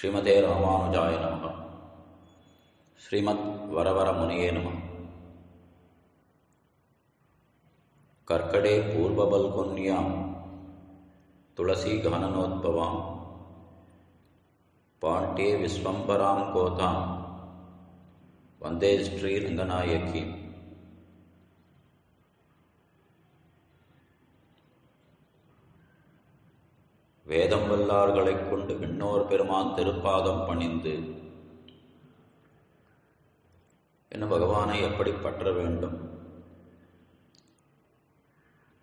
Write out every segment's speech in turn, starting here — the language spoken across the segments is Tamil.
ஸ்ரீமதே ராமானுஜாய நம ஸ்ரீமத் வரவர முனியே நம கர்க்கடே பூர்வபல்குன்யாம் துளசி கனனோத்பவாம் பாண்டே விஸ்வம்பராம் கோதாம் வந்தே ஸ்ரீரங்கநாயகி வேதம் வல்லார்களைக் கொண்டு விண்ணோர் பெருமான் திருப்பாதம் பணிந்து என்ன பகவானை எப்படி பற்ற வேண்டும்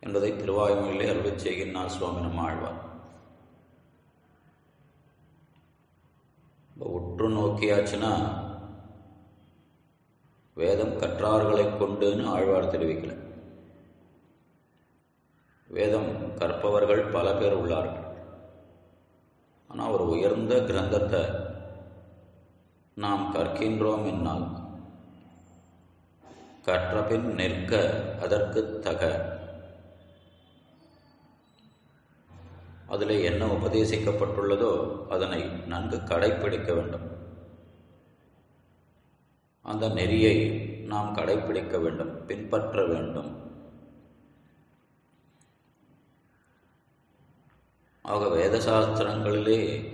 என்பதை திருவாயுமொழியிலே அருள் செய்கின்றார் சுவாமி நம்ம ஆழ்வார் உற்று நோக்கியாச்சுன்னா வேதம் கற்றார்களைக் கொண்டுன்னு ஆழ்வார் தெரிவிக்கல. வேதம் கற்பவர்கள் பல பேர் உள்ளார்கள். ஆனால் ஒரு உயர்ந்த கிரந்தத்தை நாம் கற்கின்றோம் என்னால். கற்றபின் நிற்க அதற்கு தக. அதில் என்ன உபதேசிக்கப்பட்டுள்ளதோ அதனை நன்கு கடைப்பிடிக்க வேண்டும். அந்த நெறியை நாம் கடைப்பிடிக்க வேண்டும் பின்பற்ற வேண்டும். ஆக வேத சாஸ்திரங்களிலே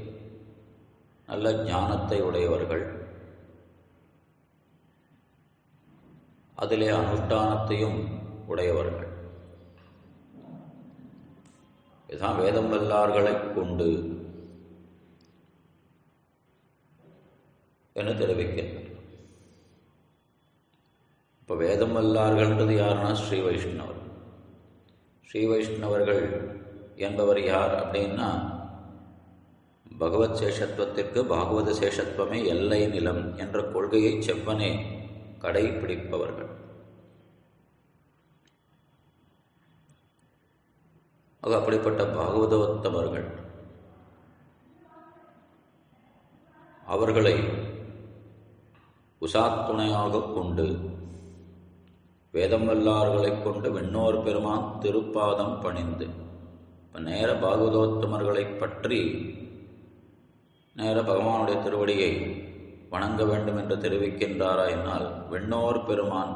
நல்ல ஞானத்தை உடையவர்கள். அதிலே அனுஷ்டானத்தையும் உடையவர்கள். இதுதான் வேதம் வல்லார்களைக் கொண்டு என்று தெரிவிக்கின்றனர். இப்போ வேதம் வல்லார்கள்ன்றது யாருன்னா ஸ்ரீ வைஷ்ணவர். ஸ்ரீ வைஷ்ணவர்கள் என்பவர் யார் அப்படின்னா பகவத் சேஷத்துவத்திற்கு பாகவத சேஷத்துவமே எல்லை நிலம் என்ற கொள்கையை செவ்வனே கடைபிடிப்பவர்கள். ஆக அப்படிப்பட்ட பாகவதோத்தமர்கள் அவர்களை உசாத்துணையாக கொண்டு வேதம் வல்லார்களைக் கொண்டு விண்ணோர் பெருமான் திருப்பாதம் பணிந்து இப்போ நேர பாகவதோத்தமர்களை பற்றி நேர பகவானுடைய திருவடியை வணங்க வேண்டும் என்று தெரிவிக்கின்றாரா என்னால் விண்ணோர் பெருமான்.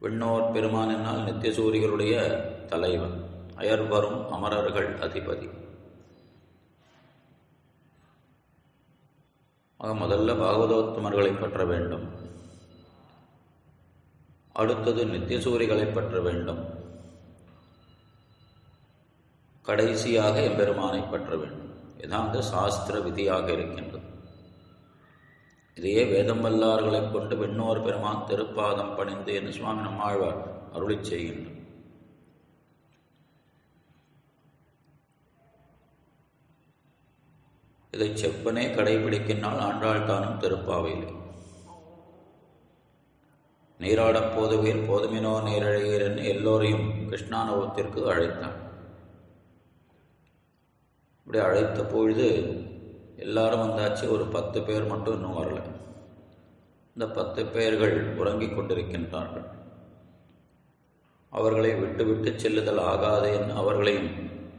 விண்ணோர் பெருமான் என்னால் நித்தியசூரிகளுடைய தலைவன் அயர்வரும் அமரர்கள் அதிபதி. ஆக முதல்ல பாகவதோத்தமர்களை பற்ற வேண்டும். அடுத்தது நித்தியசூரிகளை பற்ற வேண்டும். கடைசியாக எம்பெருமானை பற்ற வேண்டும். இதான் அந்த சாஸ்திர விதியாக இருக்கின்றது. இதையே வேதமல்லார்களை கொண்டு விண்ணோர் பெருமான் திருப்பாதம் பணிந்து என்று சுவாமி நம்மாழ்வார் அருளி செய்கின்றார். இதை செப்பனே கடைபிடிக்கின்றால் ஆண்டாள் தானும் திருப்பாவையில். நீராடப் போதுவீர் போதுமினோ நீரழகீர் எல்லோரையும் கிருஷ்ணானுபவத்திற்கு அழைத்தான். இப்படி அழைத்த பொழுது எல்லாரும் வந்தாச்சு. ஒரு பத்து பேர் மட்டும் இன்னும் வரல. இந்த பத்து பேர்கள் உறங்கிக் கொண்டிருக்கின்றார்கள். அவர்களை விட்டு செல்லுதல் ஆகாது என்று அவர்களையும்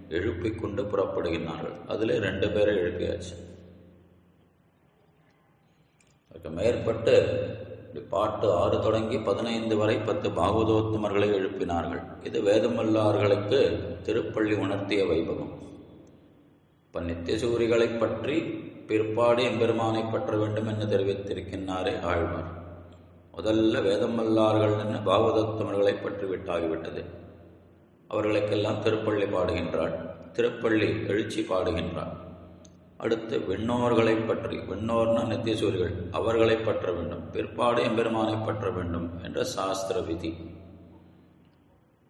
எழுப்பிக் கொண்டு புறப்படுகின்றார்கள். அதில் ரெண்டு பேரை எழுப்பியாச்சு. அதுக்கு மேற்பட்டு பாட்டு ஆறு தொடங்கி பதினைந்து வரை பத்து பாகவதோத்தமர்களை எழுப்பினார்கள். இது வேதமல்லார்களுக்கு திருப்பள்ளி உணர்த்திய வைபவம். இப்போ நித்தியசூரிகளை பற்றி பிற்பாடு எம்பெருமானை பற்ற வேண்டும் என்று தெரிவித்திருக்கின்றாரே ஆழ்வார். முதல்ல வேதமல்லார்கள் என்று பாகவதத்தமர்களை பற்றி விட்டாகிவிட்டது. அவர்களுக்கெல்லாம் திருப்பள்ளி பாடுகின்றாள் திருப்பள்ளி எழுச்சி பாடுகின்றாள். அடுத்து விண்ணோர்களை பற்றி விண்ணோர்னா நித்தியசூரிகள் அவர்களை பற்ற வேண்டும் பிற்பாடு எம்பெருமானை பற்ற வேண்டும் என்ற சாஸ்திர விதி.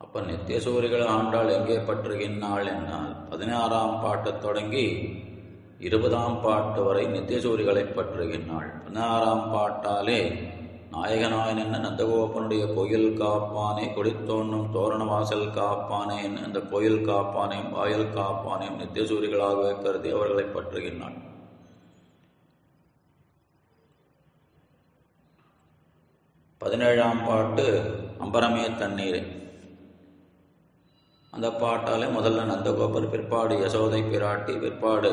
அப்போ நித்தியசூரிகள் ஆண்டாள் எங்கே பற்றுகின்றாள் என்னால் பதினாறாம் பாட்டு தொடங்கி இருபதாம் பாட்டு வரை நித்தியசூரிகளை பற்றுகின்றாள். பதினாறாம் பாட்டாலே நாயகநாயன் என்ன நந்தகோபனுடைய கோயில் காப்பானே கொடித்தோன்னும் தோரண வாசல் காப்பானே என்ன அந்த கோயில் காப்பானையும் வாயில் காப்பானையும் நித்தியசூரிகளாகவே கருதி அவர்களை பற்றுகின்றான் பதினேழாம் பாட்டு அம்பரமே தண்ணீரே. அந்த பாட்டாலே முதல்ல நந்தகோபர் பிற்பாடு யசோதை பிராட்டி பிற்பாடு.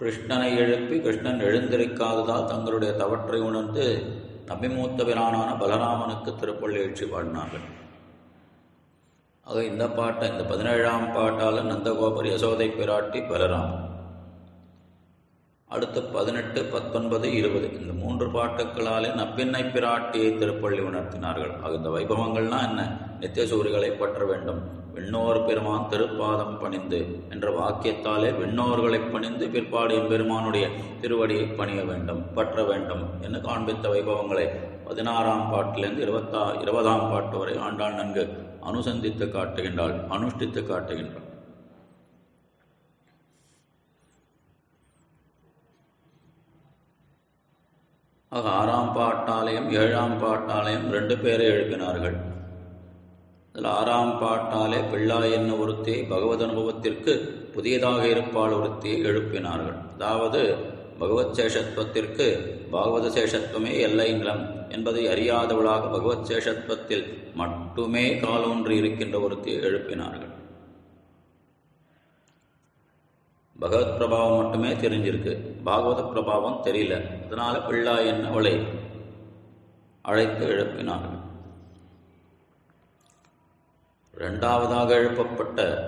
கிருஷ்ணனை எழுப்பி கிருஷ்ணன் எழுந்திருக்காததால் தங்களுடைய தவற்றை உணர்ந்து நபிமூத்த பிரானான பலராமனுக்கு திருப்பள்ளி எழுச்சி பாடினார்கள். ஆக இந்த பாட்டை இந்த பதினேழாம் பாட்டால் நந்தகோபர் யசோதை பிராட்டி பலராமன். அடுத்து பதினெட்டு பத்தொன்பது இருபது. இந்த மூன்று பாட்டுக்களாலே நப்பின்னை பிராட்டியை திருப்பள்ளி உணர்த்தினார்கள். ஆக இந்த வைபவங்கள்னா என்ன? நித்திய சூரிகளை பற்ற வேண்டும். விண்ணோர் பெருமான் திருப்பாதம் பணிந்து என்ற வாக்கியத்தாலே விண்ணோர்களை பணிந்து பிற்பாடு எம்பெருமானுடைய திருவடியை பணிய வேண்டும் பற்ற வேண்டும் என்று காண்பித்த வைபவங்களை பதினாறாம் பாட்டிலிருந்து இருபத்தா இருபதாம் பாட்டு வரை ஆண்டாள் நன்கு அனுசந்தித்து காட்டுகின்றாள் அனுஷ்டித்து காட்டுகின்றாள். ஆக ஆறாம் பாட்டாலயம் ஏழாம் பாட்டாலயம் ரெண்டு பேரை எழுப்பினார்கள். அதில் ஆறாம் பாட்டாலே பிள்ளாய் என்ன ஒருத்தியை பகவத் அனுபவத்திற்கு புதியதாக இருப்பாள் ஒருத்தியை எழுப்பினார்கள். அதாவது பகவத் சேஷத்துவத்திற்கு பாகவத சேஷத்துவமே எல்லை நிலம் என்பதை அறியாதவளாக பகவத் சேஷத்துவத்தில் மட்டுமே காலூன்றி இருக்கின்ற ஒருத்தியை எழுப்பினார்கள். பகவத் பிரபாவம் மட்டுமே தெரிஞ்சிருக்கு. பாகவத பிரபாவம் தெரியல. அதனால பிள்ளா என்ன அவளை அழைத்து எழுப்பினார்கள். இரண்டாவதாக எழுப்பப்பட்ட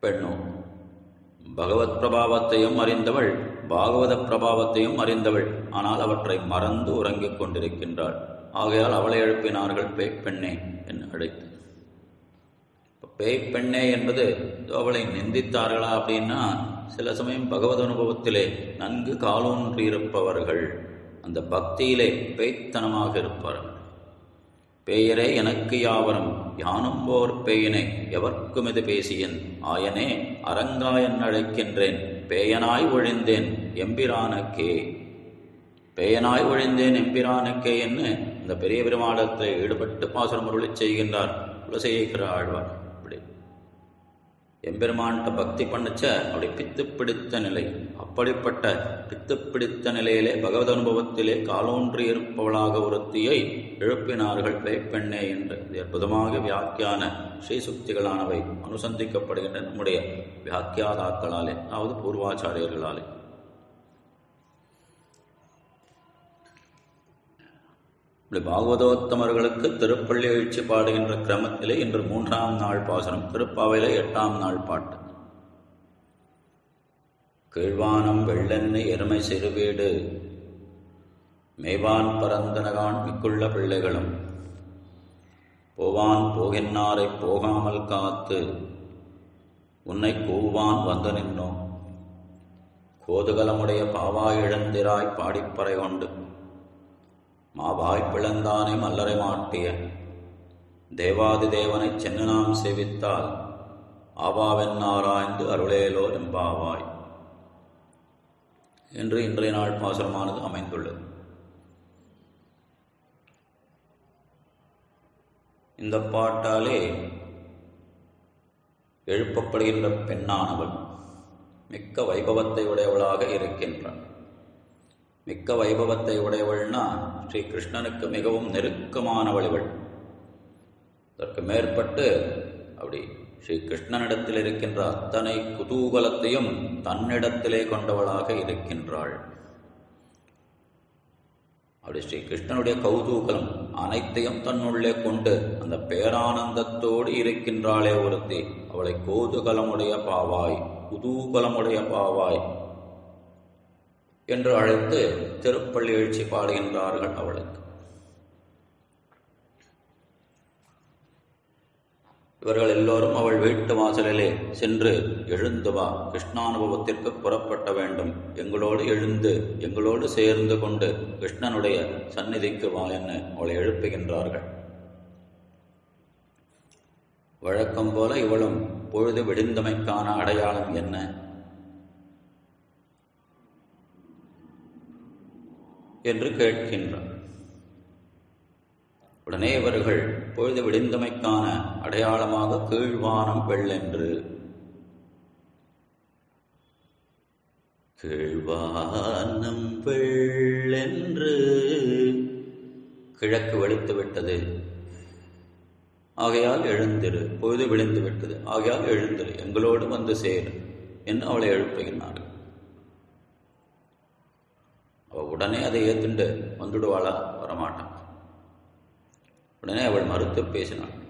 பெண்ணும் பகவத் பிரபாவத்தையும் அறிந்தவள் பாகவத பிரபாவத்தையும் அறிந்தவள். ஆனால் அவற்றை மறந்து உறங்கிக் கொண்டிருக்கின்றாள். ஆகையால் அவளை எழுப்பினார்கள் பெண்ணே என்று அழைத்து. பேய் பெண்ணே என்பது அவளை நிந்தித்தார்களா அப்படின்னா சில சமயம் பகவத் அனுபவத்திலே நன்கு காலூன்றியிருப்பவர்கள் அந்த பக்தியிலே பேய்த்தனமாக இருப்பார்கள். பேயரே எனக்கு யாவரும் யானும் ஓர் பேயினை எவர்க்கும் இது பேசியன் ஆயனே அரங்காயன் அழைக்கின்றேன் பேயனாய் ஒழிந்தேன் எம்பிரானக்கே பேயனாய் ஒழிந்தேன் எம்பிரானுக்கே என்று இந்த பெரிய பெருமாடத்தில் ஈடுபட்டு பாசுரம் அருளி செய்கின்றார் குலசேகர ஆழ்வார். எம்பெருமான்கிட்ட பக்தி பண்ணுச்ச அப்படி பித்து பிடித்த நிலை. அப்படிப்பட்ட பித்து பிடித்த நிலையிலே பகவத் அனுபவத்திலே காலோன்றி இருப்பவளாக ஒருத்தியை எழுப்பினார்கள் பெண்ணே என்று. இது அற்புதமாக வியாக்கியான ஸ்ரீசுக்திகளானவை அனுசந்திக்கப்படுகின்ற நம்முடைய வியாக்கியாதாக்களாலே அதாவது பூர்வாச்சாரியர்களாலே. இப்படி பாகவதோத்தமர்களுக்கு திருப்பள்ளி எழுச்சி பாடுகின்ற கிரமத்திலே இன்று மூன்றாம் நாள் பாசனம் திருப்பாவையில எட்டாம் நாள் பாட்டு. கீழ்வானம் வெள்ளெண்ணெய் எருமை சிறுவீடு மேவான் பரந்தனகான் மிக்குள்ள பிள்ளைகளும் போவான் போகின்னாரை போகாமல் காத்து உன்னை கூவான் வந்து நின்றோம். கோதுகலமுடைய பாவா இழந்திராய் பாடிப்பறை கொண்டு மாவாய் பிளந்தானை மல்லரை மாட்டிய. தேவாதி தேவனைச் சென்று நாம் சேவித்தால் ஆவாவென்னாராய்ந்து அருளேலோ எம்பாவாய் என்று இன்றைய நாள் பாசனமானது அமைந்துள்ளது. இந்த பாட்டாலே எழுப்பப்படுகின்ற பெண்ணானவள் மிக்க வைபவத்தை உடையவளாக இருக்கின்றாள். மிக்க வைபவத்தை உடையவள்னா ஸ்ரீ கிருஷ்ணனுக்கு மிகவும் நெருக்கமானவள் இவள் அதற்கு மேற்பட்டு அப்படி ஸ்ரீ கிருஷ்ணனிடத்தில் இருக்கின்ற அத்தனை குதூகலத்தையும் தன்னிடத்திலே கொண்டவளாக இருக்கின்றாள். அப்படி ஸ்ரீ கிருஷ்ணனுடைய கௌதூகலம் அனைத்தையும் தன்னுள்ளே கொண்டு அந்த பேரானந்தத்தோடு இருக்கின்றாளே ஒருத்தி. அவளை கௌதூகலமுடைய பாவாய் குதூகலமுடைய பாவாய் என்று அழைத்து திருப்பள்ளி எழுச்சி பாடுகின்றார்கள் அவளுக்கு. இவர்கள் எல்லோரும் அவள் வீட்டு வாசலிலே சென்று எழுந்து வா கிருஷ்ணானுபவத்திற்கு புறப்பட்ட வேண்டும். எங்களோடு எழுந்து எங்களோடு சேர்ந்து கொண்டு கிருஷ்ணனுடைய சந்நிதிக்கு வா என்று அவளை எழுப்புகின்றார்கள். வழக்கம் போல இவளும் பொழுது விடிந்தமைக்கான அடையாளம் என்ன? என்று கேட்கின்றார் உடனே இவர்கள் பொழுது விடிந்தமைக்கான அடையாளமாக கீழ்வானம் வெள்ளென்று கீழ்வானம் வெள்ளென்று கிழக்கு வெளுத்து விட்டது. ஆகையால் எழுந்திரு பொழுது விழுந்து விட்டது. ஆகையால் எழுந்திரு எங்களோடு வந்து சேரு என்று அவளை எழுப்புகிறார்கள் அவள் உடனே அதை ஏற்றுண்டு வந்துடுவாளா? வரமாட்டான். உடனே அவள் மறுத்து பேசினாள்.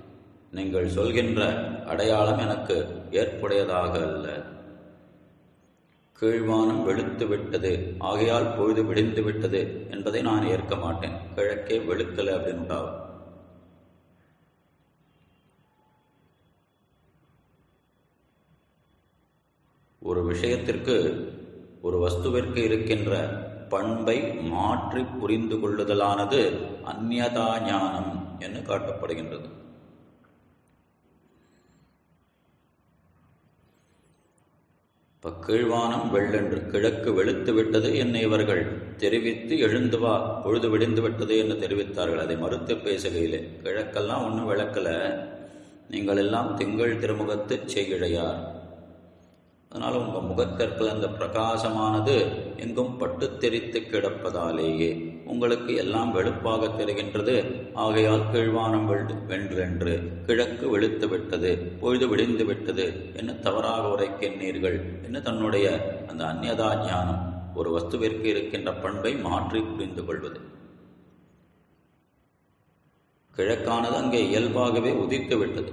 நீங்கள் சொல்கின்ற அடையாளம் எனக்கு ஏற்புடையதாக அல்ல. கீழ்வானம் வெளுத்து விட்டது ஆகையால் பொழுது விடிந்து விட்டது என்பதை நான் ஏற்க மாட்டேன். கிழக்கே வெளுக்கல அப்படின்னு ஒரு விஷயத்திற்கு ஒரு வஸ்துவிற்கு இருக்கின்ற பண்பை மாற்றி புரிந்து கொள்ளுதலானது அந்நதா ஞானம் என்று காட்டப்படுகின்றது. இப்ப கீழ்வானம் வெள்ளென்று கிழக்கு வெளுத்து விட்டது என்னை இவர்கள்? தெரிவித்து எழுந்து வா பொழுது விடிந்து விட்டது என்று தெரிவித்தார்கள். அதை மறுத்து பேசுகையிலே கிழக்கெல்லாம் ஒன்றும் விளக்கல. நீங்கள் எல்லாம் திங்கள் திருமுகத்து செய்கிழையார். அதனால் உங்கள் முகத்திற்குள் அந்த பிரகாசமானது எங்கும் பட்டு தெரித்து கிடப்பதாலேயே உங்களுக்கு எல்லாம் வெளுப்பாக தெரிகின்றது. ஆகையால் கீழ்வானம் வென்றென்று கிழக்கு வெளுத்து விட்டது பொழுது விடிந்து விட்டது என்ன தவறாக உரைக்கின்றீர்கள் என்ன தன்னுடைய அந்த அந்நதா ஞானம் ஒரு வஸ்துவிற்கு இருக்கின்ற பண்பை மாற்றி புரிந்து கொள்வது. கிழக்கானது அங்கே இயல்பாகவே உதித்து விட்டது.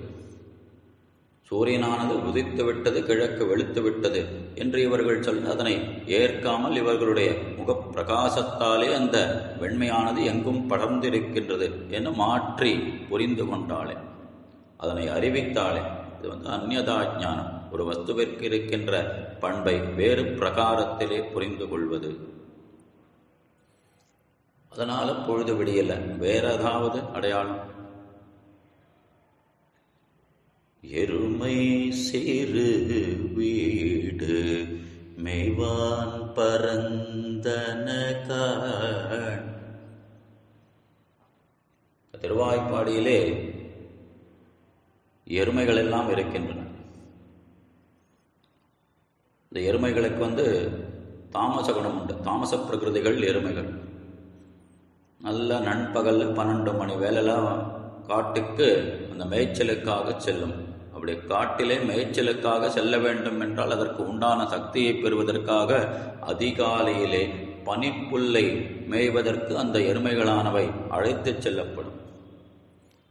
சூரியனானது உதித்து விட்டது கிழக்கு வெளுத்து விட்டது என்று இவர்கள் சொல் அதனை ஏற்காமல் இவர்களுடைய முகப்பிரகாசத்தாலே அந்த வெண்மையானது எங்கும் படர்ந்திருக்கின்றது என மாற்றி புரிந்து கொண்டாளே. அதனை அறிவித்தாளே. இது வந்து அந்நதா ஞானம். ஒரு வஸ்துவிற்கு இருக்கின்ற பண்பை வேறு பிரகாரத்திலே புரிந்து கொள்வது. அதனால பொழுது விடியல. வேற ஏதாவது அடையாளம். எருமை சிறு வீடு மெய்வான் பரந்தன திருவாய்ப்பாடியிலே எருமைகள் எல்லாம் இருக்கின்றன. இந்த எருமைகளுக்கு வந்து தாமச குணம் உண்டு. தாமச பிரகிருதிகள் எருமைகள். நல்ல நண்பகல் பன்னெண்டு மணி வேலைலாம் காட்டுக்கு அந்த மேய்ச்சலுக்காக செல்லும். அப்படி காட்டிலே மேய்ச்சலுக்காக செல்ல வேண்டும் என்றால் அதற்கு உண்டான சக்தியை பெறுவதற்காக அதிகாலையிலே பனிப்புல்லை மேய்வதற்கு அந்த எருமைகளானவை அழைத்துச் செல்லப்படும்.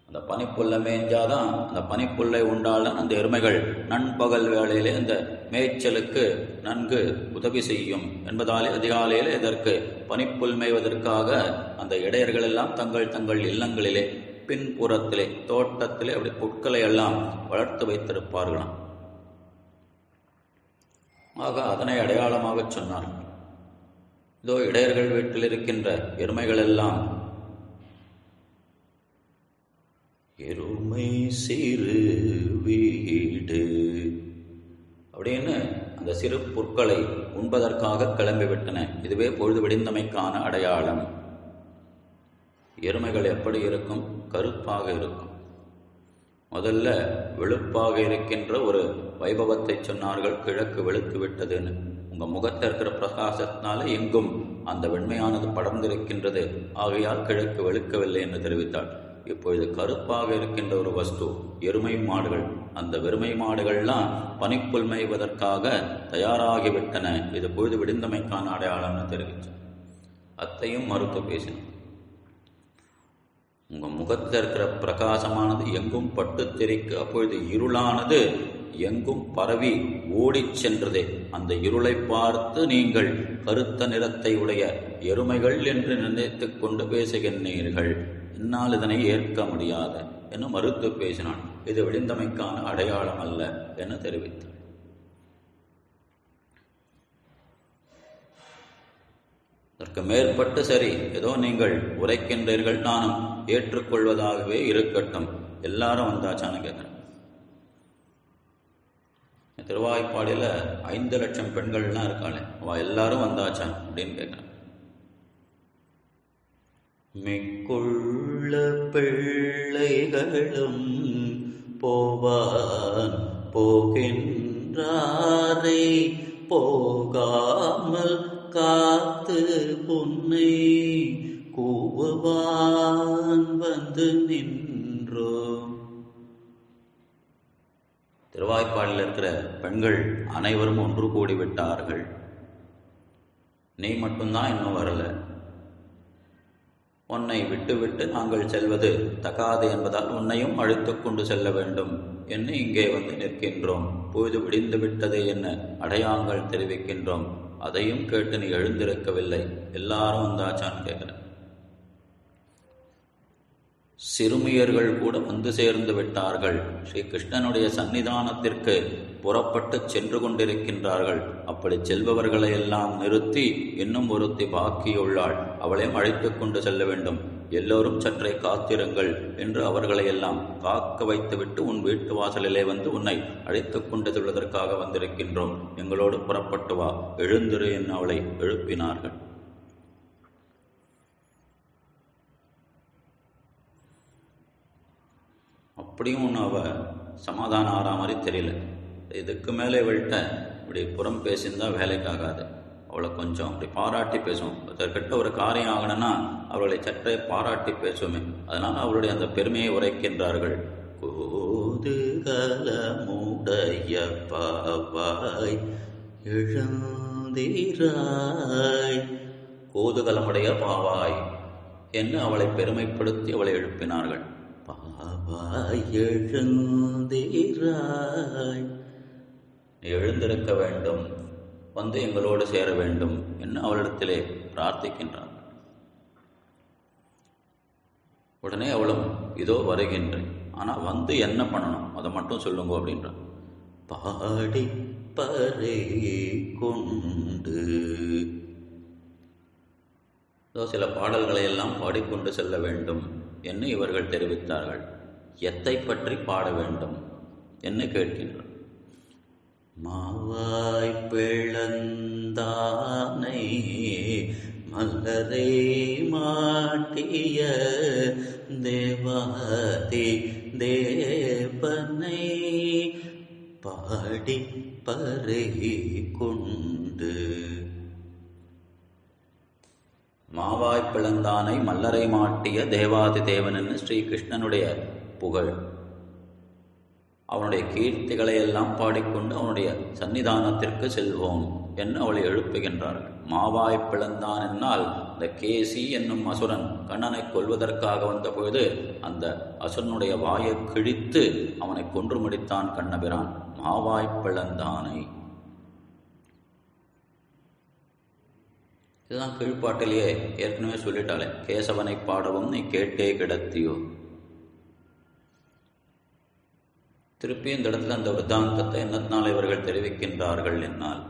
அந்த பனிப்புல்லை மேய்ஞ்சாதான் அந்த பனிப்புல்லை உண்டால்தான் அந்த எருமைகள் நண்பகல் வேளையிலே அந்த மேய்ச்சலுக்கு நன்கு உதவி செய்யும் என்பதாலே அதிகாலையில் இதற்கு பனிப்புல் மேய்வதற்காக அந்த இடையர்கள் எல்லாம் தங்கள் தங்கள் இல்லங்களிலே பின்புறத்திலே தோட்டத்திலே அப்படி புட்களை எல்லாம் வளர்த்து வைத்திருப்பார்களாம். ஆக அதனை அடையாளமாக சொன்னார். இதோ இடையர்கள் வீட்டில் இருக்கின்ற எருமைகள் எல்லாம் எருமை சிறு வீடு. அப்படின்னு அந்த சிறு பொற்களை உண்பதற்காக கிளம்பிவிட்டன. இதுவே பொழுது விடிந்தமைக்கான அடையாளம். எருமைகள் எப்படி இருக்கும்? கருப்பாக இருக்கும். முதல்ல வெளுப்பாக இருக்கின்ற ஒரு வைபவத்தை சொன்னார்கள் கிழக்கு வெளுத்து விட்டதுன்னு. உங்கள் முகத்தில் இருக்கிற பிரகாசத்தினால எங்கும் அந்த வெண்மையானது படர்ந்திருக்கின்றது. ஆகையால் கிழக்கு வெளுக்கவில்லை என்று தெரிவித்தாள். இப்பொழுது கருப்பாக இருக்கின்ற ஒரு வஸ்து எருமை மாடுகள். அந்த வெறுமை மாடுகள்லாம் பனிப்புல் மேய்வதற்காக தயாராகிவிட்டன. இது பொழுது விடிந்தமைக்கான அடையாளம்னு தெரிவித்தேன் அத்தையும் மறுத்து பேசினார் உங்கள் முகத்தில் இருக்கிற பிரகாசமானது எங்கும் பட்டு தெரிக்க அப்பொழுது இருளானது எங்கும் பரவி ஓடிச் சென்றதே. அந்த இருளை பார்த்து நீங்கள் கருத்த நிறத்தை உடைய எருமைகள் என்று நினைத்து கொண்டு பேசுகின்றீர்கள். என்னால் இதனை ஏற்க முடியாது என மறுத்து பேசினான். இது விழுந்தமைக்கான அடையாளம் அல்ல என தெரிவித்தான் அதற்கு மேற்பட்டு சரி ஏதோ நீங்கள் உரைக்கின்றீர்கள் நானும் ஏற்றுக்கொள்வதாகவே இருக்கட்டும். எல்லாரும் வந்தாச்சான்னு கேட்குறேன் திருவாய்ப்பாடியில் ஐந்து லட்சம் பெண்கள்லாம் இருக்காளே அவ எல்லாரும் வந்தாச்சா அப்படின்னு கேட்குறேன் மிக்குள்ள பிள்ளைகளும் போவான். திருவாய்ப்பாடில் இருக்கிற பெண்கள் அனைவரும் ஒன்று கூடி விட்டார்கள். நீ மட்டும்தான் இன்னும் வரல. உன்னை விட்டுவிட்டு நாங்கள் செல்வது தகாது என்பதால் உன்னையும் அழைத்து கொண்டு செல்ல வேண்டும் என்று இங்கே வந்து நிற்கின்றோம். பொழுது விடிந்து விட்டதே என்ன? அடையாங்கள் தெரிவிக்கின்றோம். அதையும் கேட்டு நீ எழுந்திருக்கவில்லை. எல்லாரும் வந்தாச்சான்னு கேட்குறேன் சிறுமியர்கள் கூட வந்து சேர்ந்து விட்டார்கள். ஸ்ரீ கிருஷ்ணனுடைய சன்னிதானத்திற்கு புறப்பட்டு சென்று கொண்டிருக்கின்றார்கள். அப்படி செல்பவர்களை எல்லாம் நிறுத்தி இன்னும் ஒருத்தி பாக்கியுள்ளாள் அவளையும் அழைத்து கொண்டு செல்ல வேண்டும். எல்லோரும் சற்றே காத்திருங்கள் என்று அவர்களை எல்லாம் காக்க வைத்துவிட்டு உன் வீட்டு வாசலிலே வந்து உன்னை அழைத்து கொண்டு செல்வதற்காக வந்திருக்கின்றோம். எங்களோடு புறப்பட்டு வா. எழுந்திரு என் அவளை எழுப்பினார்கள். அப்படியும் ஒன்று அவள் சமாதானம் ஆகிற மாதிரி தெரியல. இதுக்கு மேலே இவள்கிட்ட இப்படி புறம் பேசியிருந்தால் வேலைக்காகாது. அவளை கொஞ்சம் அப்படி பாராட்டி பேசுவோம். அதற்கிட்ட ஒரு காரியம் ஆகணும்னா அவர்களை சற்றே பாராட்டி பேசுவோமே. அதனால் அவளுடைய அந்த பெருமையை உரைக்கின்றார்கள். கோதுகலமுடைய பாவாய் எழுந்திராய் கோதுகலமுடைய பாவாய் என்று அவளை பெருமைப்படுத்தி அவளை எழுப்பினார்கள். பாவாய் எழுந்தீராய் எழுந்திருக்க வேண்டும் வந்து எங்களோடு சேர வேண்டும் என்று அவளிடத்திலே பிரார்த்திக்கின்றான். உடனே அவளும் இதோ வருகின்றேன். ஆனால் வந்து என்ன பண்ணணும்? அதை மட்டும் சொல்லுங்க அப்படின்றான். பாடி பறை கொண்டு. இதோ சில பாடல்களை எல்லாம் பாடிக்கொண்டு செல்ல வேண்டும். என்று இவர்கள் தெரிவித்தார்கள். எத்தை பற்றி பாட வேண்டும்? என்று கேட்கின்றனர். மாவாய் பிளந்தானை மலரை மாட்டிய தேவாதி தேவனை பாடி பறை கொண்டு மாவாய் பிளந்தானை மல்லரை மாட்டிய தேவாதி தேவன் ஸ்ரீகிருஷ்ணனுடைய புகழ். அவனுடைய கீர்த்திகளை எல்லாம் பாடிக்கொண்டு அவனுடைய சன்னிதானத்திற்கு செல்வோம் என்று அவளை எழுப்புகின்றார்கள் மாவாய் பிளந்தான் என்னால் இந்த கேசி என்னும் அசுரன் கண்ணனை கொல்வதற்காக வந்தபொழுது அந்த அசுரனுடைய வாயை கிழித்து அவனை கொன்று முடித்தான் கண்ணபிரான். மாவாய் பிளந்தானை இதுதான் கீழ்ப்பாட்டிலேயே ஏற்கனவே சொல்லிட்டாலே கேசவனை பாடவும் நீ கேட்டே கிடத்தியோ. திருப்பி இந்த இடத்துல அந்த விருத்தாந்தத்தை என்னத்தினால் இவர்கள் தெரிவிக்கின்றார்கள் என்னால்?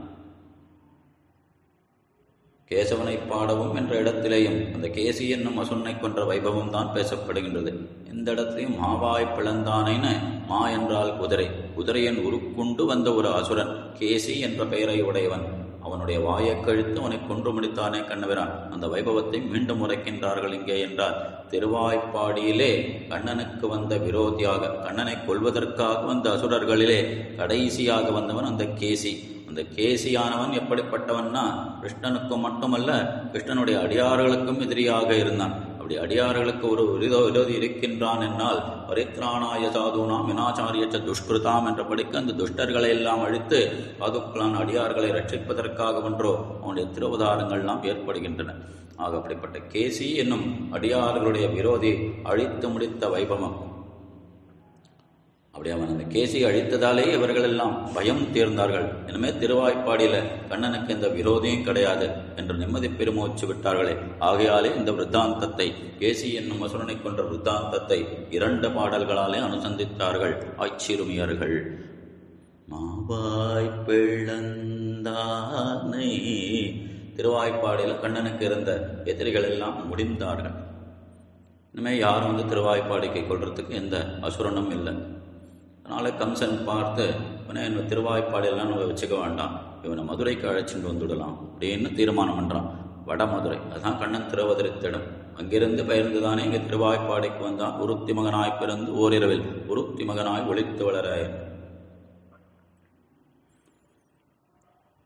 கேசவனை பாடவும் என்ற இடத்திலேயும் அந்த கேசி என்னும் அசுன்னை கொன்ற வைபவம் தான் பேசப்படுகின்றது. இந்த இடத்திலையும் மாவாய் பிளந்தானைன்னு மா என்றால் குதிரை. குதிரையின் உருக்குண்டு வந்த ஒரு அசுரன் கேசி என்ற பெயரை உடையவன். அவனுடைய வாயை கழித்து அவனை கொன்று முடித்தானே கண்ணபிரான் அந்த வைபவத்தை மீண்டும் உரைக்கின்றார்கள் இங்கே என்றால் திருவாய்ப்பாடியிலே கண்ணனுக்கு வந்த விரோதியாக கண்ணனை கொல்வதற்காக வந்த அசுரர்களிலே கடைசியாக வந்தவன் அந்த கேசி. அந்த கேசியானவன் எப்படிப்பட்டவன்னா கிருஷ்ணனுக்கும் மட்டுமல்ல கிருஷ்ணனுடைய அடியார்களுக்கும் எதிரியாக இருந்தான். அப்படி அடியார்களுக்கு ஒரு விரோத விரோதி இருக்கின்றான் என்னால் பரித்ராணாய சாதுனாம் வினாச்சாரியச்ச துஷ்கிருதாம் என்ற படிக்க அந்த துஷ்டர்களை எல்லாம் அழித்து சாதுக்களான அடியார்களை ரட்சிப்பதற்காக ஒன்றோ அவனுடைய திருவதாரங்கள்லாம் ஏற்படுகின்றன. ஆக அப்படிப்பட்ட கேசி என்னும் அடியார்களுடைய விரோதி அழித்து முடித்த வைபவம். அப்படி அவன் அந்த கேசி அழித்ததாலே இவர்கள் எல்லாம் பயம் தீர்ந்தார்கள். இனிமே திருவாய்ப்பாடியில கண்ணனுக்கு இந்த விரோதியும் கிடையாது என்று நிம்மதி பெருமூச்சு விட்டார்களே. ஆகையாலே இந்த விருத்தாந்தத்தை கேசி என்னும் அசுரனை கொன்ற விருத்தாந்தத்தை இரண்டு பாடல்களாலே அனுசந்தித்தார்கள் ஆச்சிறுமியர்கள் மாவாய் பிளந்தானை திருவாய்ப்பாடியில் கண்ணனுக்கு இருந்த எதிரிகள் எல்லாம் முடிந்தார்கள். இனிமேல் யாரும் வந்து திருவாய்ப்பாடிக்கை கொள்றதுக்கு எந்த அசுரனும் இல்லை. அதனால் கம்சன் பார்த்து இவனை என்ன திருவாய்ப்பாடியெல்லாம் நம்ம வச்சுக்க வேண்டாம். இவனை மதுரைக்கு அழைச்சிட்டு வந்துடலாம். அப்படின்னு தீர்மானம் பண்ணுறான் வட மதுரை. அதுதான் கண்ணன் திருவதிரித்திடம் அங்கிருந்து பயிர்ந்து தானே இங்கே திருவாய்ப்பாடைக்கு வந்தான். உருத்தி மகனாய் பிறந்து ஓரிரவில் உருத்தி மகனாய் ஒழித்து வளர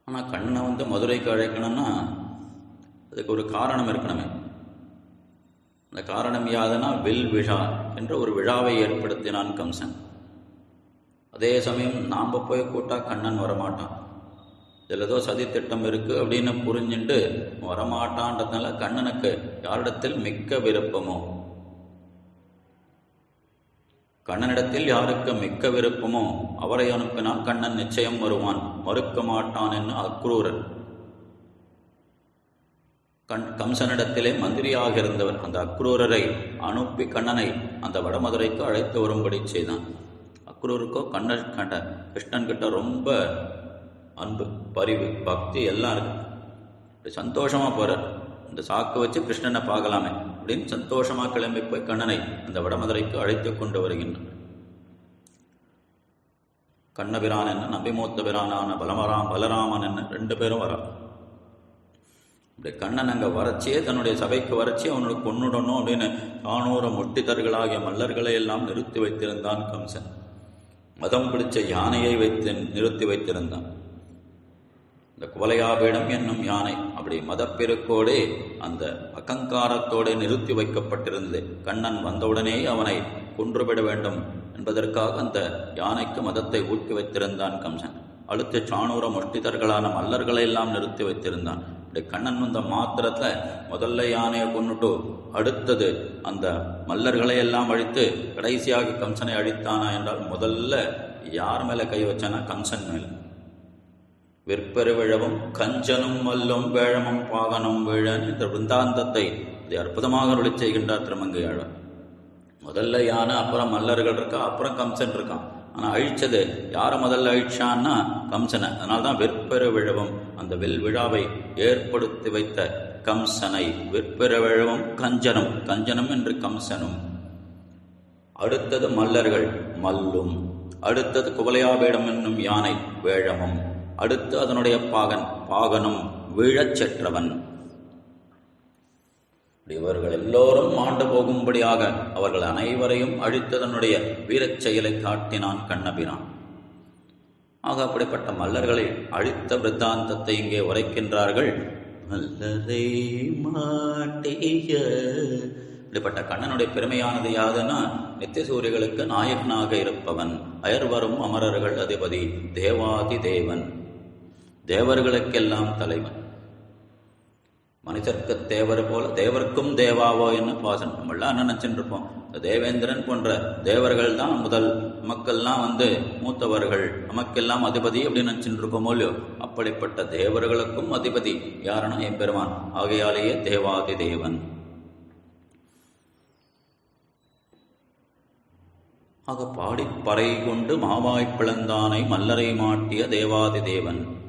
ஆனால் கண்ணனை வந்து மதுரைக்கு அழைக்கணும்னா அதுக்கு ஒரு காரணம் இருக்கணுமே. அந்த காரணம் யாதுன்னா வில் விழா என்ற ஒரு விழாவை ஏற்படுத்தினான் கம்சன். அதே சமயம் நாம் போய் கூட்டா கண்ணன் வரமாட்டான். இதில் ஏதோ சதி திட்டம் இருக்குது அப்படின்னு புரிஞ்சுட்டு வரமாட்டான்றதுனால கண்ணனுக்கு யாரிடத்தில் மிக்க விருப்பமோ? கண்ணனிடத்தில் யாருக்கு மிக்க விருப்பமோ? அவரை அனுப்பினால் கண்ணன் நிச்சயம் வருவான். மறுக்க மாட்டான் என்று அக்ரூரன். கண் கம்சனிடத்திலே மந்திரியாக இருந்தவர் அந்த அக்ரூரரை அனுப்பி கண்ணனை அந்த வடமதுரைக்கு அழைத்து வரும்படி செய்தான். அக்ரூருக்கோ கண்ணன் கண்ட கிருஷ்ணன் கிட்ட ரொம்ப அன்பு பரிவு பக்தி எல்லாம் இருக்கு. சந்தோஷமா போறார். இந்த சாக்கு வச்சு கிருஷ்ணனை பார்க்கலாமே அப்படின்னு சந்தோஷமா கிளம்பி போய் கண்ணனை அந்த வடமதுரைக்கு அழைத்து கொண்டு வருகின்றான் கண்ணபிரான் என்ன நம்பிமூத்த பிரானான பலமராம் பலராமன் என்ன ரெண்டு பேரும் வரா இப்படி கண்ணன் அங்கே வரச்சே தன்னுடைய சபைக்கு வரச்சி அவனுக்கு கொன்னுடணும் அப்படின்னு காணூர முட்டிதர்களாகிய மல்லர்களை எல்லாம் நிறுத்தி வைத்திருந்தான் கம்சன். மதம் பிடிச்ச யானையை வைத்து நிறுத்தி வைத்திருந்தான். இந்த குவலையாபீடம் என்னும் யானை அப்படி மதப்பெருக்கோடே அந்த அகங்காரத்தோடு நிறுத்தி வைக்கப்பட்டிருந்தது. கண்ணன் வந்தவுடனே அவனை கொன்றுவிட வேண்டும் என்பதற்காக அந்த யானைக்கு மதத்தை ஊக்கி வைத்திருந்தான் கம்சன். அழுத்த சாணூர முஷ்டிதர்களான மல்லர்களை எல்லாம் நிறுத்தி வைத்திருந்தான். இப்படி கண்ணன் வந்த மாத்திரத்தில் முதல்ல யானையை கொண்டுட்டு அடுத்தது அந்த மல்லர்களை எல்லாம் அழித்து கடைசியாக கம்சனை அழித்தானா என்றால் முதல்ல யார் மேலே கை வச்சானா கம்சன் மேலே. விற்பெருவிழவும் கஞ்சனும் மல்லும் வேழமும் பாகனும் வேழன் இந்த விருந்தாந்தத்தை அற்புதமாக அருளி செய்கின்றார் திருமங்கையாளர். முதல்ல யானை அப்புறம் மல்லர்கள் இருக்கா அப்புறம் கம்சன் இருக்கான் ஆனால் அழிச்சது. யாரை முதல்ல அழிச்சான்னா கம்சனை. அதனால தான் வெற்பெரு விழவும் அந்த வெல் விழாவை ஏற்படுத்தி வைத்த கம்சனை. வெற்பெரு விழவும் கஞ்சனும். கஞ்சனும் என்று கம்சனும். அடுத்தது மல்லர்கள். மல்லும். அடுத்தது குவலையாபேடம் என்னும் யானை வேழமும். அடுத்து அதனுடைய பாகன். பாகனும் விழச் செற்றவன். இவர்கள் எல்லோரும் மாண்டு போகும்படியாக அவர்கள் அனைவரையும் அழித்ததனுடைய வீரச் செயலை காட்டினான் கண்ணபிரான். ஆக அப்படிப்பட்ட மல்லர்களை அழித்த விருத்தாந்தத்தை இங்கே உரைக்கின்றார்கள். மல்லரை மாட்டிய. இப்படிப்பட்ட கண்ணனுடைய பெருமையானது யாதுன்னா நித்திய சூரியர்களுக்கு நாயகனாக இருப்பவன் அயர்வரும் அமரர்கள் அதிபதி தேவாதி தேவன் தேவர்களுக்கெல்லாம் தலைவன். மனிதர்க்கு தேவர் போல தேவருக்கும் தேவாவோ என்ன பாசன் நம்மளாம் என்ன நினச்சிட்டு இருப்போம் தேவேந்திரன் போன்ற தேவர்கள் தான் முதல் மக்கள்லாம் வந்து மூத்தவர்கள். நமக்கெல்லாம் அதிபதி அப்படின்னு நினச்சிட்டு இருக்கோமோ இல்லையோ? அப்படிப்பட்ட தேவர்களுக்கும் அதிபதி. யாருன்னா எம்பெருமான் ஆகையாலேயே தேவாதி தேவன். ஆக பாடிப்பறை கொண்டு மாவாய்ப் பிளந்தானை மல்லரை மாட்டிய தேவாதி தேவன்.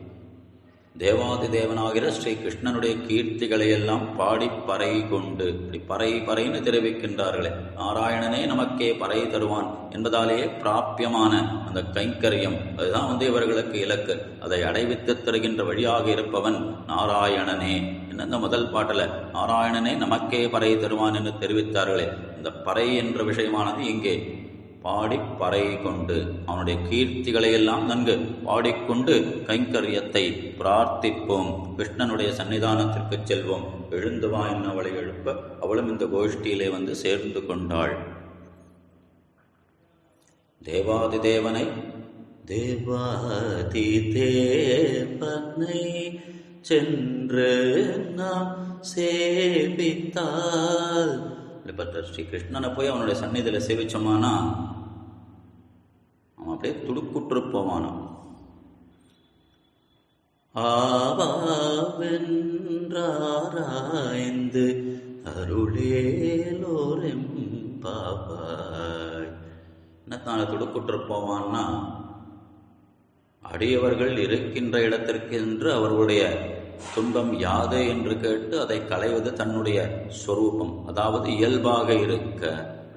தேவாதி தேவனாகிற ஸ்ரீ கிருஷ்ணனுடைய கீர்த்திகளை எல்லாம் பாடி பறை கொண்டு இப்படி பறை பறைன்னு தெரிவிக்கின்றார்களே. நாராயணனே நமக்கே பறை தருவான் என்பதாலேயே பிராப்பியமான அந்த கைங்கரியம். அதுதான் வந்து இவர்களுக்கு இலக்கு. அதை அடைவித்து தருகின்ற வழியாக இருப்பவன் நாராயணனே. என்ன இந்த முதல் பாட்டில்? நாராயணனே நமக்கே பறை தருவான் என்று தெரிவித்தார்களே. இந்த பறை என்ற விஷயமானது இங்கே. பாடி பறை கொண்டு அவனுடைய கீர்த்திகளை எல்லாம் நன்கு பாடிக்கொண்டு கைங்கரியத்தை பிரார்த்திப்போம். கிருஷ்ணனுடைய சன்னிதானத்திற்கு செல்வோம். எழுந்து வா என்ன அவளை எழுப்ப. அவளும் இந்த கோஷ்டியிலே வந்து சேர்ந்து கொண்டாள். தேவாதி தேவனை தேவாதி தேவனை சென்று நாம் சேவித்தால். இப்பட்ட ஸ்ரீ கிருஷ்ணனை போய் அவனுடைய சந்நிதியில் சேவிச்சோமானா? அப்படியே துடுக்குற்று போவானான் ஆவாவென்றாராய்ந்து அருளேலோரெம் பாபாய் என்னத்தான துடுக்குற்று போவான்னா அடியவர்கள் இருக்கின்ற இடத்திற்கு என்று அவர்களுடைய துன்பம் யாது என்று கேட்டு அதை களைவது தன்னுடைய சொரூபம் அதாவது இயல்பாக இருக்க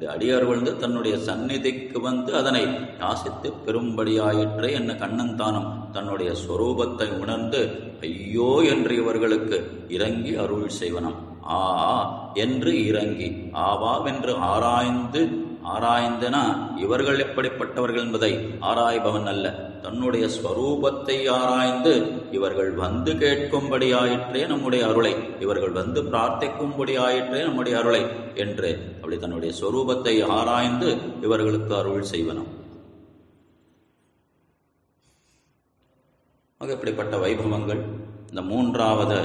அடியார் விழுந்து தன்னுடைய சந்நிதிக்கு வந்து அதனை யாசித்து பெரும்படியாயிற்றே என்ன கண்ணன்தானம் தன்னுடைய ஸ்வரூபத்தை உணர்ந்து ஐயோ என்று இவர்களுக்கு இறங்கி அருள் செய்வனம். ஆ என்று இறங்கி ஆவாவென்று ஆராய்ந்து ஆராய்ந்தனா இவர்கள் எப்படிப்பட்டவர்கள் என்பதை ஆராய்பவன் அல்ல. தன்னுடைய ஸ்வரூபத்தை ஆராய்ந்து இவர்கள் வந்து கேட்கும்படியாயிற்றே நம்முடைய அருளை இவர்கள் வந்து பிரார்த்திக்கும்படியாயிற்றே நம்முடைய அருளை என்று அப்படி தன்னுடைய ஸ்வரூபத்தை ஆராய்ந்து இவர்களுக்கு அருள் செய்வனும். ஆக வைபவங்கள் இந்த மூன்றாவது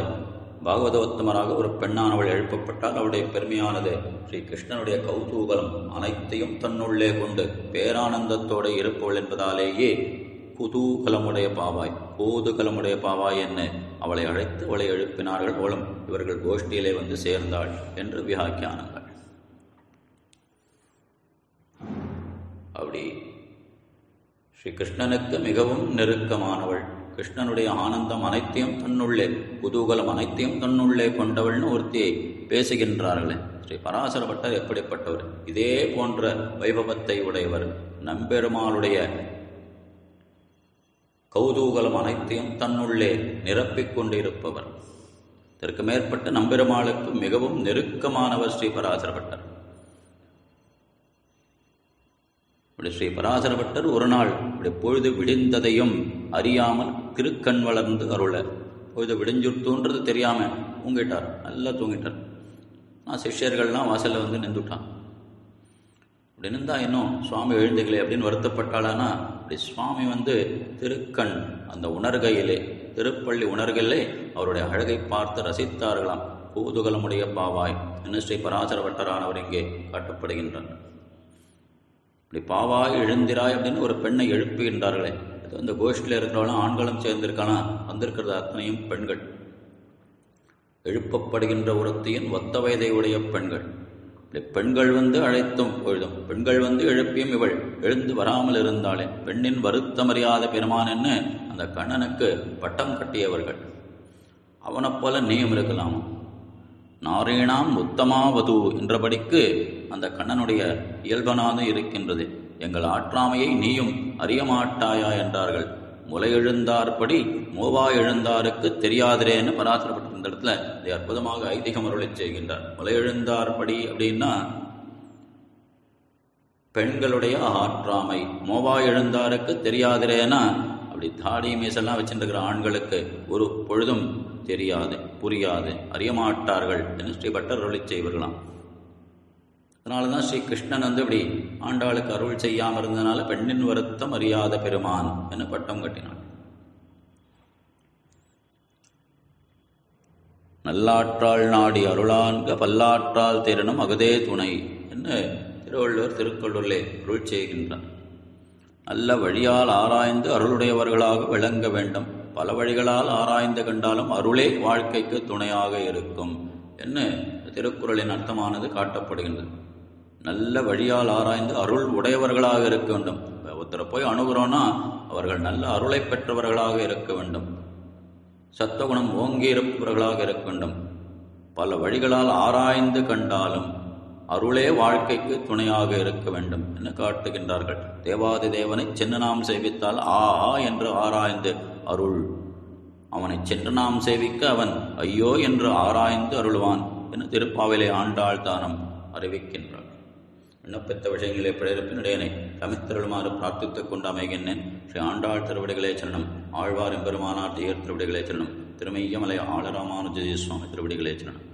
பாகவதோத்தமராக ஒரு பெண்ணானவள் எழுப்பப்பட்டால் அவளுடைய பெருமையானது. ஸ்ரீ கிருஷ்ணனுடைய கௌதூகலம் அனைத்தையும் தன்னுள்ளே கொண்டு பேரானந்தத்தோடு இருப்பவள் என்பதாலேயே குதூகலமுடைய பாவாய். கோதுகலமுடைய பாவாய் என்ன? அவளை அழைத்து அவளை எழுப்பினார்கள் போலும் இவர்கள் கோஷ்டியிலே வந்து சேர்ந்தாள் என்று வியாக்கியானங்கள். அப்படி ஸ்ரீ கிருஷ்ணனுக்கு மிகவும் நெருக்கமானவள். கிருஷ்ணனுடைய ஆனந்தம் அனைத்தையும் தன்னுள்ளே குதூகலம் அனைத்தையும் தன்னுள்ளே கொண்டவள்னு ஒருத்தியை பேசுகின்றார்களே. ஸ்ரீ பராசர பட்டர் எப்படிப்பட்டவர்? இதே போன்ற வைபவத்தை உடையவர் நம்பெருமாளுடைய கௌதூகலம் அனைத்தையும் தன்னுள்ளே நிரப்பிக் கொண்டிருப்பவர். இதற்கு மேற்பட்ட நம்பெருமாளுக்கு மிகவும் நெருக்கமானவர் ஸ்ரீ பராசர பட்டர். இப்படி ஸ்ரீ பராசர பட்டர் ஒரு நாள் இப்படி பொழுது விடிந்ததையும் அறியாமல் திருக்கண் வளர்ந்து அருள. பொழுது விடிஞ்சுட்டுன்றது தெரியாமல் தூங்கிட்டார். நல்லா தூங்கிட்டார். நான் சிஷ்யர்கள்லாம் வாசல்ல வந்து நின்றுட்டான். அப்படி நின்றா இன்னும் சுவாமி எழுந்துகளே அப்படின்னு வருத்தப்பட்டாளானா அப்படி சுவாமி வந்து திருக்கண் அந்த உணர்கையிலே திருப்பள்ளி உணர்கையிலே அவருடைய அழகை பார்த்து ரசித்தார்களாம். கூதுகலமுடைய பாவாய். என்று ஸ்ரீ பராசர பட்டரானவர் இங்கே காட்டப்படுகின்றார். இப்படி பாவாய் எழுந்திராய் அப்படின்னு ஒரு பெண்ணை எழுப்புகின்றார்களே அது அந்த கோஷ்டியில் இருக்கிறவங்களும் ஆண்களும் சேர்ந்திருக்கானா? வந்திருக்கிறது அத்தனையும் பெண்கள். எழுப்பப்படுகின்ற ஒருத்தியின் ஒத்த வயதை உடைய பெண்கள். இப்படி பெண்கள் வந்து அழைத்தும் பொழுதும் பெண்கள் வந்து எழுப்பியும் இவள் எழுந்து வராமல் இருந்தாளே பெண்ணின் வருத்தமறியாத பெருமானன்னு அந்த கண்ணனுக்கு பட்டம் கட்டியவர்கள். அவனைப் போல நீயும் இருக்கலாம். நாரீணாம் உத்தமாவது என்றபடிக்கு அந்த கண்ணனுடைய இயல்பனாது இருக்கின்றது. எங்கள் ஆற்றாமையை நீயும் அறியமாட்டாயா என்றார்கள். முலை எழுந்தார்படி மூவா எழுந்தாருக்கு தெரியாதிரேன்னு பராசரப்பட்டு இந்த இடத்துல இதை அற்புதமாக ஐதிகம் அருளைச் செய்கின்றார். முலை எழுந்தார்படி அப்படின்னா பெண்களுடைய ஆற்றாமை. மோவா எழுந்தாருக்கு தெரியாதிரேனா? அப்படி தாடி மீசெல்லாம் வச்சுருக்கிற ஆண்களுக்கு ஒரு பொழுதும் தெரியாது புரியாது அறியமாட்டார்கள் என்று ஸ்ரீபட்டர் அருளை செய்வர்களாம். அதனால தான் ஸ்ரீ கிருஷ்ணன் வந்து இப்படி ஆண்டாளுக்கு அருள் செய்யாமல் இருந்ததுனால பெண்ணின் வருத்தம் அறியாத பெருமான் என பட்டம் கட்டினான். நல்லாற்றாள் நாடி அருளான்க பல்லாற்றால் திறனும் அகதே துணை என்று திருவள்ளுவர் திருக்குறளிலே அருள் செய்கின்றார். நல்ல வழியால் ஆராய்ந்து அருளுடையவர்களாக விளங்க வேண்டும். பல வழிகளால் ஆராய்ந்து கண்டாலும் அருளே வாழ்க்கைக்கு துணையாக இருக்கும். என்று திருக்குறளின் அர்த்தமானது காட்டப்படுகின்றது. நல்ல வழியால் ஆராய்ந்து அருள் உடையவர்களாக இருக்க வேண்டும். ஒருத்தரை போய் அணுகிறோன்னா அவர்கள் நல்ல அருளை பெற்றவர்களாக இருக்க வேண்டும். சத்தகுணம் ஓங்கி இருப்பவர்களாக இருக்க வேண்டும். பல வழிகளால் ஆராய்ந்து கண்டாலும் அருளே வாழ்க்கைக்கு துணையாக இருக்க வேண்டும் என காட்டுகின்றார்கள். தேவாதி தேவனை சின்ன நாம் சேவித்தால் ஆ ஆ என்று ஆராய்ந்து அருள். அவனை சென்று நாம் சேவிக்க அவன் ஐயோ என்று ஆராய்ந்து அருள்வான் என திருப்பாவிலே ஆண்டாள் தானம் அறிவிக்கின்றாள் விண்ணப்பித்த விஷயங்களை பிழைப்பினுடையனை சமித்தருளுமாறு பிரார்த்தித்துக் கொண்டு அமைகின்றேன் ஸ்ரீ ஆண்டாள் திருவடிகளே சரணம். ஆழ்வார் எம்பெருமானார் தீயர் திருவடிகளே சரணம். திருமையமலை ஆளராமானுஜய சுவாமி திருவடிகளே சரணம்.